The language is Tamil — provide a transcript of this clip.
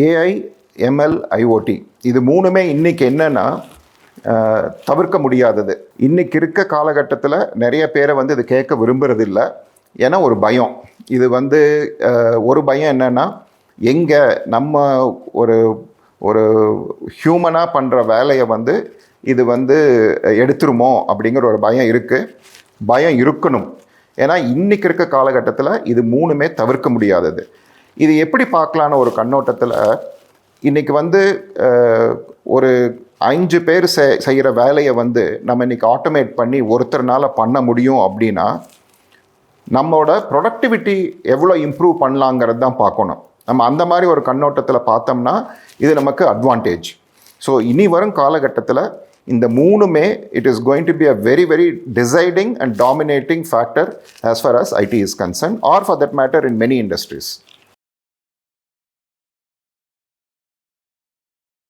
ஏஐ எம்எல் ஐஓடி இது மூணுமே இன்னைக்கு என்னென்னா தவிர்க்க முடியாதது. இன்றைக்கி இருக்க காலகட்டத்தில் நிறைய பேரை வந்து இது கேட்க விரும்புறது இல்லை ஏன்னா ஒரு பயம். இது வந்து ஒரு பயம் என்னென்னா எங்கே நம்ம ஒரு ஒரு ஹியூமனாக பண்ணுற வேலையை வந்து இது வந்து எடுத்துருமோ அப்படிங்கிற ஒரு பயம் இருக்குது பயம் இருக்கணும். ஏன்னா இன்றைக்கி இருக்க காலகட்டத்தில் இது மூணுமே தவிர்க்க முடியாதது. இது எப்படி பார்க்கலான்னு ஒரு கண்ணோட்டத்தில் இன்றைக்கி வந்து ஒரு அஞ்சு பேர் செ செய்கிற வேலையை வந்து நம்ம இன்னைக்கு ஆட்டோமேட் பண்ணி ஒருத்தர்னால பண்ண முடியும் அப்படின்னா நம்மளோட ப்ரொடக்டிவிட்டி எவ்வளோ இம்ப்ரூவ் பண்ணலாங்கிறது தான் பார்க்கணும். நம்ம அந்த மாதிரி ஒரு கண்ணோட்டத்தில் பார்த்தோம்னா இது நமக்கு அட்வான்டேஜ் ஸோ இனி வரும் காலகட்டத்தில் இந்த மூணுமே it is going to be a very very deciding and dominating factor as far as IT is concern or for that matter in many industries